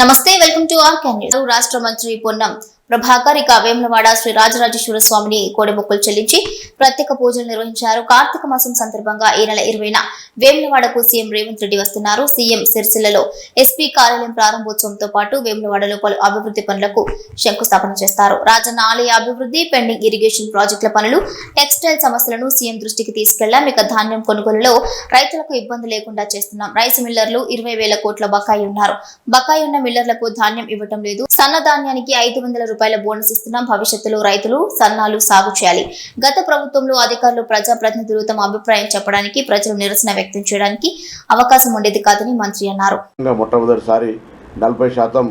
నమస్తే welcome to are news. రాష్ట్ర మంత్రి పొన్నం ప్రభాకర్ ఇక వేములవాడ శ్రీ రాజరాజేశ్వర స్వామిని కోడెమొక్కులు చెల్లించి ప్రత్యేక పూజలు నిర్వహించారు. కార్తీక మాసం సందర్భంగా ఈ నెల ఇరవైన వేములవాడకు సీఎం రేవంత్ రెడ్డి వస్తున్నారు. సీఎం సిరిసిల్లలో ఎస్పీ కార్యాలయం ప్రారంభోత్సవంతో పాటు వేములవాడలో పలు అభివృద్ధి పనులకు శంకుస్థాపన చేస్తారు. రాజన్న ఆలయ అభివృద్ధి పెండింగ్ ఇరిగేషన్ ప్రాజెక్టుల పనులు టెక్స్టైల్ సమస్యలను సీఎం దృష్టికి తీసుకెళ్ళాం. ఇక ధాన్యం కొనుగోలులో రైతులకు ఇబ్బంది లేకుండా చేస్తున్నాం. రైస్ మిల్లర్లు ఇరవై వేల కోట్ల బకాయి ఉన్నారు. బకాయి ఉన్న మిల్లర్లకు ధాన్యం ఇవ్వటం లేదు. సన్న ధాన్యానికి ఐదు వందల రూపాయల బోనస్ ఇస్తున్నాం. భవిష్యత్తులో రైతులు సన్నాలు సాగు చేయాలి. గత ప్రభుత్వంలో అధికారులు ప్రజాప్రతినిధులు తమ అభిప్రాయం చెప్పడానికి ప్రజలు నిరసన వ్యక్తం చేయడానికి అవకాశం ఉండేది కాదని మంత్రి అన్నారు. మొట్టమొదటిసారి నలభై శాతం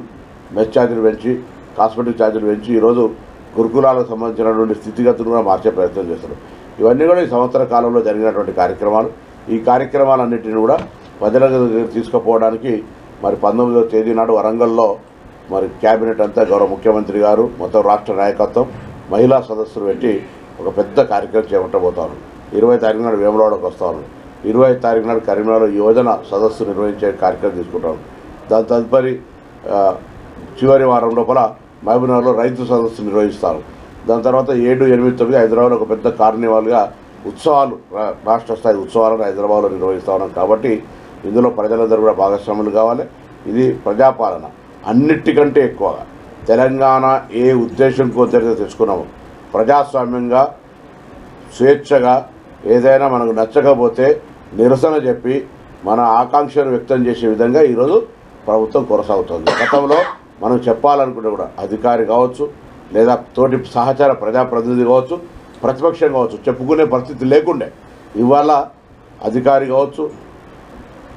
మెస్ ఛార్జీలు పెంచి కాస్మెటిక్ ఛార్జీలు పెంచి ఈరోజు గురుకులాలకు సంబంధించినటువంటి స్థితిగతులు కూడా మార్చే ప్రయత్నం చేస్తున్నారు. ఇవన్నీ కూడా ఈ సంవత్సర కాలంలో జరిగినటువంటి కార్యక్రమాలు. ఈ కార్యక్రమాలన్నింటినీ కూడా ప్రజల తీసుకుపోవడానికి మరి పంతొమ్మిదవ తేదీ నాడు వరంగల్లో మరి క్యాబినెట్ అంతా గౌరవ ముఖ్యమంత్రి గారు మొత్తం రాష్ట్ర నాయకత్వం మహిళా సదస్సులు పెట్టి ఒక పెద్ద కార్యక్రమం చేపట్టబోతాను ఇరవై తారీఖు నాడు వేములవాడకు వస్తాను. ఇరవై తారీఖు నాడు కరీంనగర్లో యువజన సదస్సు నిర్వహించే కార్యక్రమం తీసుకుంటాను దాని తదుపరి చివరి వారం లోపల మహబూబ్నగర్లో రైతు సదస్సు నిర్వహిస్తారు. దాని తర్వాత ఏడు ఎనిమిది తొమ్మిది హైదరాబాద్లో ఒక పెద్ద కార్నివాల్గా ఉత్సవాలు రాష్ట్ర స్థాయి ఉత్సవాలను హైదరాబాద్లో నిర్వహిస్తా ఉన్నాం. కాబట్టి ఇందులో ప్రజలందరూ కూడా భాగస్వాములు కావాలి. ఇది ప్రజాపాలన. అన్నిటికంటే ఎక్కువగా తెలంగాణ ఏ ఉద్దేశం కోసైతే తెచ్చుకున్నామో. ప్రజాస్వామ్యంగా స్వేచ్ఛగా ఏదైనా మనకు నచ్చకపోతే నిరసన చెప్పి మన ఆకాంక్షను వ్యక్తం చేసే విధంగా ఈరోజు ప్రభుత్వం కొనసాగుతుంది. గతంలో మనం చెప్పాలనుకుంటే కూడా అధికారి కావచ్చు లేదా తోటి సహచార ప్రజాప్రతినిధి కావచ్చు ప్రతిపక్షం కావచ్చు చెప్పుకునే పరిస్థితి లేకుండే. ఇవాళ అధికారి కావచ్చు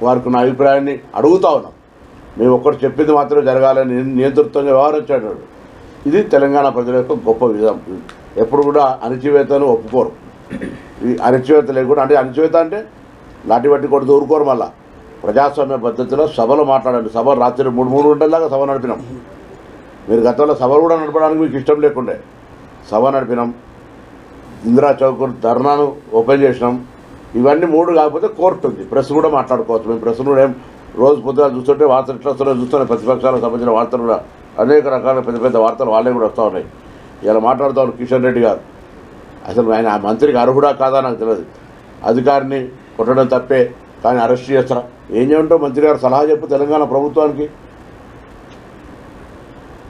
వారికి నా అభిప్రాయాన్ని అడుగుతా ఉన్నాం. మేము ఒక్కరు చెప్పింది మాత్రమే జరగాలని నియంతృత్వంగా వ్యవహరించాడు ఇది తెలంగాణ ప్రజల యొక్క గొప్ప విధం ఎప్పుడు కూడా అణచివేతను ఒప్పుకోరు. ఈ అణచివేత లేకుండా అంటే అణచివేత అంటే లాఠీ బట్టి కొడుతూ ఊరుకోరు మళ్ళా. ప్రజాస్వామ్య పద్ధతిలో సభలో మాట్లాడండి. సభ రాత్రి మూడు మూడు గంటల సభ నడిపినాం. మీరు గతంలో సభలు కూడా నడపడానికి మీకు ఇష్టం లేకుండే. సభ నడిపినాం. ఇందిరా చౌక్ ధర్నాను ఓపెన్ చేసినాం. ఇవన్నీ మూడు కాకపోతే కోర్టు ఉంది. ప్రెస్ కూడా మాట్లాడుకోవచ్చు. మేము ప్రెస్ కూడా ఏం రోజు పొద్దున చూస్తుంటే వార్తలు ఎట్లా వస్తున్నాయి చూస్తున్నాయి. ప్రతిపక్షాలకు సంబంధించిన వార్తలు కూడా అనేక రకాల పెద్ద పెద్ద వార్తలు వాళ్ళే కూడా వస్తూ ఉన్నాయి. ఇలా మాట్లాడుతూ కిషన్ రెడ్డి గారు. అసలు ఆయన ఆ మంత్రికి అర్హుడా కాదా నాకు తెలియదు. అధికారిని కొట్టడం తప్పే కానీ అరెస్ట్ చేస్తారా? ఏం చేయమంటావు? మంత్రి గారు సలహా చెప్పు తెలంగాణ ప్రభుత్వానికి.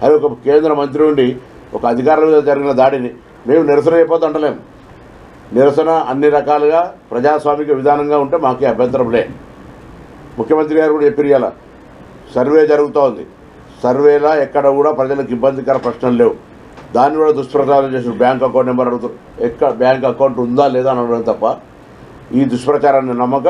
అది ఒక కేంద్ర మంత్రి ఉండి ఒక అధికారుల మీద జరిగిన దాడిని మేము నిరసన అయిపోతూ అంటలేము నిరసన అన్ని రకాలుగా ప్రజాస్వామిక విధానంగా ఉంటే మాకే అభ్యంతరం లేదు ముఖ్యమంత్రి గారు కూడా చెప్పారు ఇవాళ. సర్వే జరుగుతూ ఉంది సర్వేలా ఎక్కడ కూడా ప్రజలకు ఇబ్బందికర ప్రశ్నలు లేవు. దాన్ని కూడా దుష్ప్రచారం చేసిన బ్యాంక్ అకౌంట్ నెంబర్ అడుగుతారు ఎక్కడ బ్యాంక్ అకౌంట్ ఉందా లేదా అని అడగడం తప్ప ఈ దుష్ప్రచారాన్ని నమ్మక